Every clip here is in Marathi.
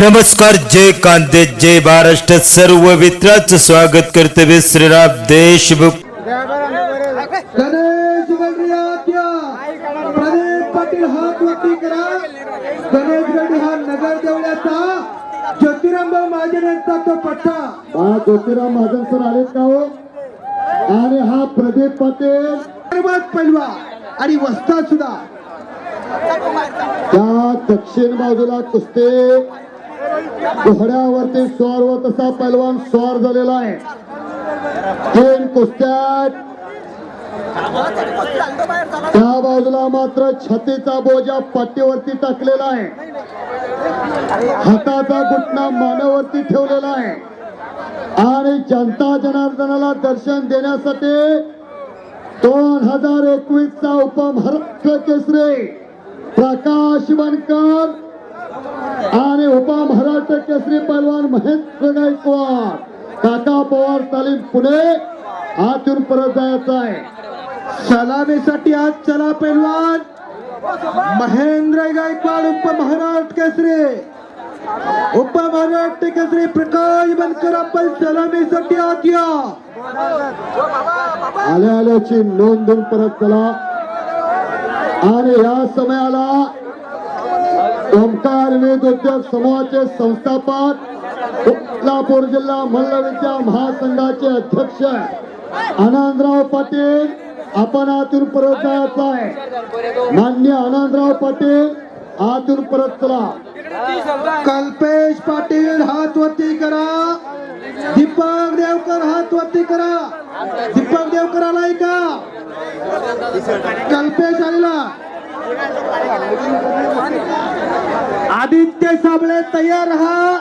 नमस्कार जय कांदे जय महाराष्ट्र. सर्व मित्रांचं स्वागत कर्तव्य श्रीराम देशमुख. गणेश गणराज्य प्रदीप पाटील हात वरती करा. गणेश गडी हा नगर देवळ्याचा ज्योतिरामभाऊ महाजन यांचा तो पट्टा. हा ज्योतिराम महाजन सर आलेत का हो? आणि हा प्रदीप पाटील. सर्वात पहिलवा आणि वस्ताद सुद्धा. त्या दक्षिण बाजूला कुस्ती. घोड्यावरती स्वार व तसा पैलवान स्वार झालेला आहे. तीन कुस्त्यात. त्या बाजूला मात्र छातीचा बोजा पाठीवरती टाकलेला आहे. हाताचा गुटणा मानावरती ठेवलेला आहे. आणि जनता जनार्दनाला दर्शन देण्यासाठी दोन हजार एकवीस चा उपमहाराष्ट्र केसरी प्रकाश बनकर आणि उपमहाराष्ट्र केसरी पैलवान महेंद्र गायकवाड काका पवार तालीम पुणे आतून परत जायचं आहे. सलामीसाठी आज चला पैलवान महेंद्र गायकवाड उपमहाराष्ट्र केसरी. उपमहाराष्ट्र केसरी प्रकाश बनकर आपण सलामीसाठी आत या. आल्या आल्याची नोंद परत चला. आणि या समयाला ओंकार विविध उद्योग समूहाचे संस्थापक कोल्हापूर जिल्हा मल्लविद्या महासंघाचे अध्यक्ष आनंदराव पाटील आपण आतून परत जायचं आहे. मान्य आनंदराव पाटील आतून परत चला. कल्पेश पाटील हातवरती करा. दीपक देवकर हातवरती करा. दीपक देवकर आलाय का? कल्पेश आलेला. आदित्य साबळे तयार हा.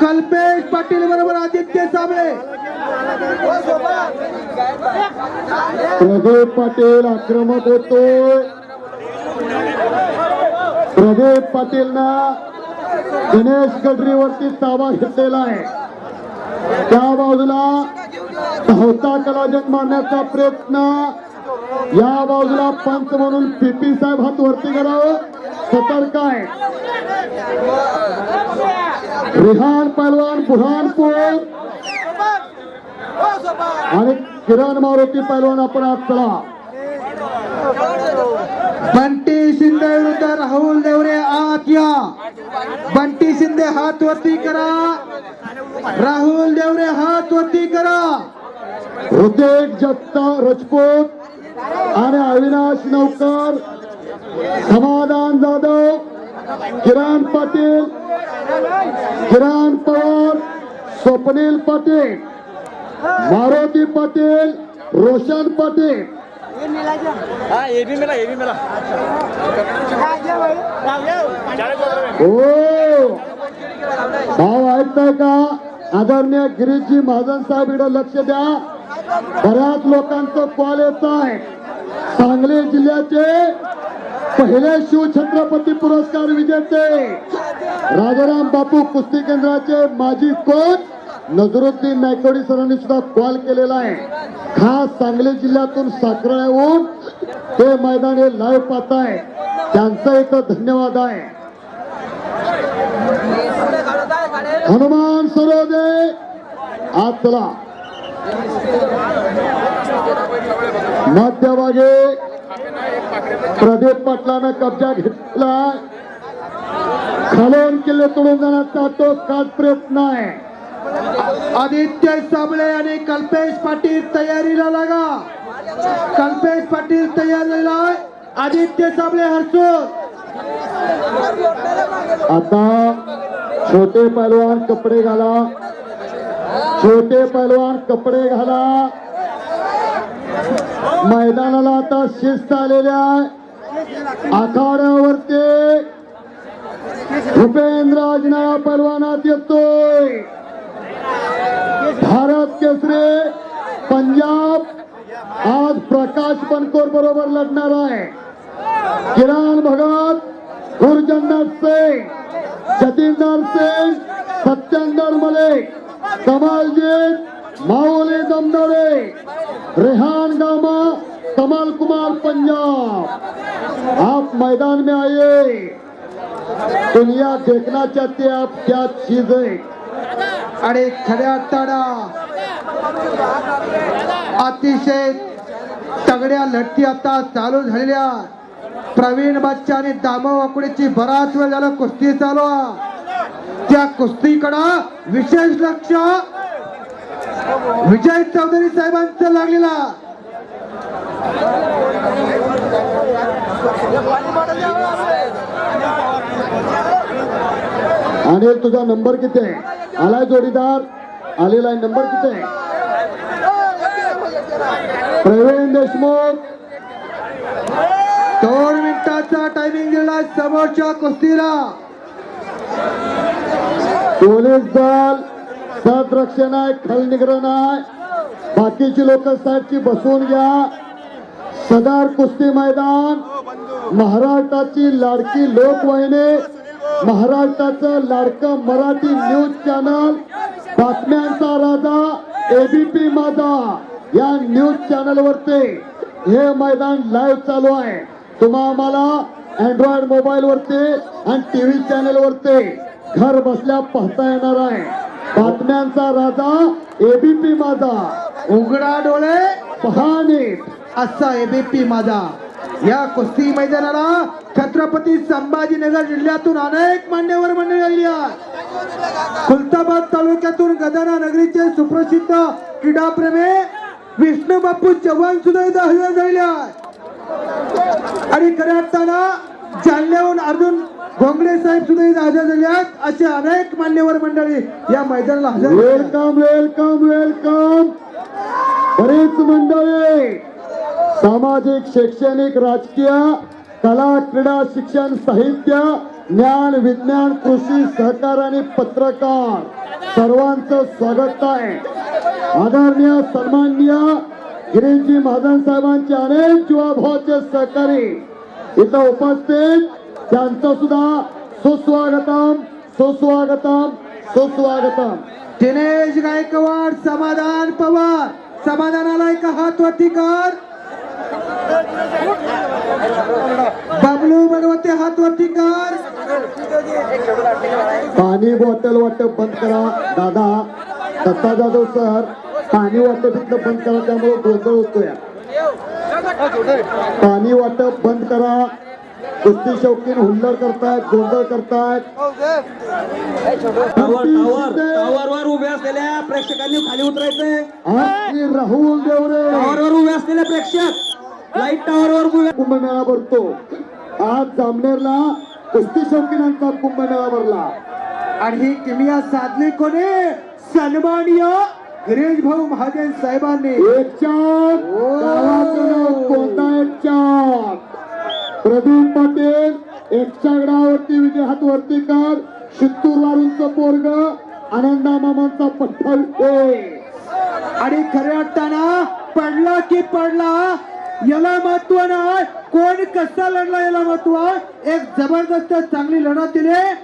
कल्पेश पाटील बरोबर आदित्य साबळे. प्रदीप पाटील आक्रमक होतोय. प्रदीप पाटील ना गणेश गडरीवरती ताबा घेतलेला आहे. त्या बाजूला धावता कलाजन मारण्याचा प्रयत्न. या बाजूला पंच म्हणून पीपी साहेब हात वरती करावं. सतर्क आहे. रिहान पहलवान बुरहानपूर. आणि किरण मारुती पहलवान आपण आज चला. बंटी शिंदे विरुद्ध राहुल देवरे आत या. बंटी शिंदे हात वरती करा. राहुल देवरे हात वरती करा. हृदय जगता राजपूत. आणि अविनाश नौकर समाधान जाधव किरण पाटील किरण पवार स्वप्नील पाटील मारुती पाटील रोशन पाटील. हो. भाव ऐकताय का? आदरणीय गिरीशजी महाजन साहेब इकडे लक्ष द्या. बऱ्याच लोकांचं कॉल येत आहे. सांगली जिल्ह्याचे पहिले शिवछत्रपती पुरस्कार विजेते राजाराम बापू कुस्ती केंद्राचे माजी कोच नजरुद्दीन नायकोडी सरांनी सुद्धा कॉल केलेला आहे. खास सांगली जिल्ह्यातून साखरळ्याहून ते मैदान हे लाईव्ह पाहताय त्यांचा इथं धन्यवाद आहे. हनुमान सरोदे आज चला मध्यभागी प्रदीप पाटलानं कब्जा घेतला. खालून किल्ले तोडून जाण्याचा तो काच प्रयत्न आहे. आदित्य साबळे आणि कल्पेश पाटील तयारीला लागा. कल्पेश पाटील तयारीला आदित्य साबळे हरसून आता छोटे पहलवान कपडे घाला. छोटे पहलवान कपडे घाला. मैदानाला आता शिस्त आलेली आहे. आखाड्यावरती भूपेंद्र अजनाळा परवानात येतोय. भारत केसरी पंजाब आज प्रकाश पणकोर बरोबर लढणार आहे. किरण भगत गुरजंदर सिंग जतिंदर सिंग सत्येंदर मलिक कमलजीत माओले दमदरे रेहान गामा कमल कुमार पंजाब. आप मैदान में आइए। दुनिया देखना चाहती है आप क्या चीज? है अरे खऱ्या अर्थानं अतिशय तगड्या लढती आता चालू झालेल्या प्रवीण बच्चा आणि दामो वाकुडेची बराच वेळ झाला कुस्ती चालू त्या कुस्तीकडं विशेष लक्ष विजय चौधरी साहेबांचा लागलेला. आणि तुझा नंबर किती आहे? आलाय जोडीदार? आलेला आहे नंबर किती आहे? प्रवीण देशमुख. दोन मिनिटाचा टायमिंग दिला समोरच्या कुस्तीला. पोलीस दल सदरक्षण आहे खलनिग्रहण आहे बाकीची लोक साहेबची बसवून घ्या. सदार कुस्ती मैदान. महाराष्ट्राची लाडकी लोकवाहिनी. महाराष्ट्राचं लाडकं मराठी न्यूज चॅनल. बातम्यांचा राजा एबीपी माझा या न्यूज चॅनल वरती हे मैदान लाईव्ह चालू आहे. तुम्हा आम्हाला अँड्रॉइड मोबाईल वरती आणि टीव्ही चॅनल वरती घर बसल्या पाहता येणार आहे. बातम्यांचा राजा एबीपी माझा. उघडा डोळे. पहाणे असा एबीपी माझा. या कुस्ती मैदानाला छत्रपती संभाजीनगर जिल्ह्यातून अनेक मान्यवर मंडळी आलेली आहेत. खुलताबाद तालुक्यातून गदाना नगरीचे सुप्रसिद्ध क्रीडाप्रेमी विष्णू बापू चव्हाण सुद्धा इथं हजर आहेत. आणि खऱ्या अर्थानं जालन्याहून अर्जुन घोंगडे साहेब सुद्धा इथं हजर झाले आहेत. असे अनेक मान्यवर मंडळी या मैदानाला हजर वेलकम वेलकम वेलकम. बरेच मंडळी सामाजिक शैक्षणिक राजकीय कला क्रीडा शिक्षण साहित्य ज्ञान विज्ञान कृषी सहकार आणि पत्रकार सर्वांचं स्वागत आहे. आदरणीय सन्माननीय गिरीशजी महाजन साहेबांचे अनेक जीवाभावाचे सहकारी इथं उपस्थित त्यांचं सुद्धा सुस्वागतम सुस्वागतम सुस्वागतम. दिनेश गायकवाड समाधान पवार. समाधानाला एक हात वरती कर. बबलू बडवते हात वरती कर. पाणी बॉटल वाटप बंद करा. दादा दत्ता जाधव सर पाणी वाटप इथलं बंद करा त्यामुळे गोंधळ होतोय. पाणी वाटप बंद करा. कुस्ती शौकीन हुल्लड करतायत गोंधळ करतायत. टावर टावर टावर वर उभे असलेल्या प्रेक्षकांनी खाली उतरायचंय. राहुल देवरे. टावर वर उभे असलेले प्रेक्षक. लाइट टावर वर उभे कुंभमेळा भरतो आज जामनेरला कुस्ती शौकीनांचा कुंभमेळा भरला आणि ही किमिया साधली कोणी? सन्माननीय गिरीश भाऊ महाजन साहेबांनी. एक नाव कोणता? एक चाक प्रदीप पाटील एक चागडावरती विजय हात वरती कर शित्तूर वारूंचं पोरग आनंदा मामांचा पठ्ठा आणि खऱ्या अर्थानं पडला की पडला याला महत्त्व नाही. कोण कसा लढला याला महत्त्व? आहे. एक जबरदस्त चांगली लढत दिली.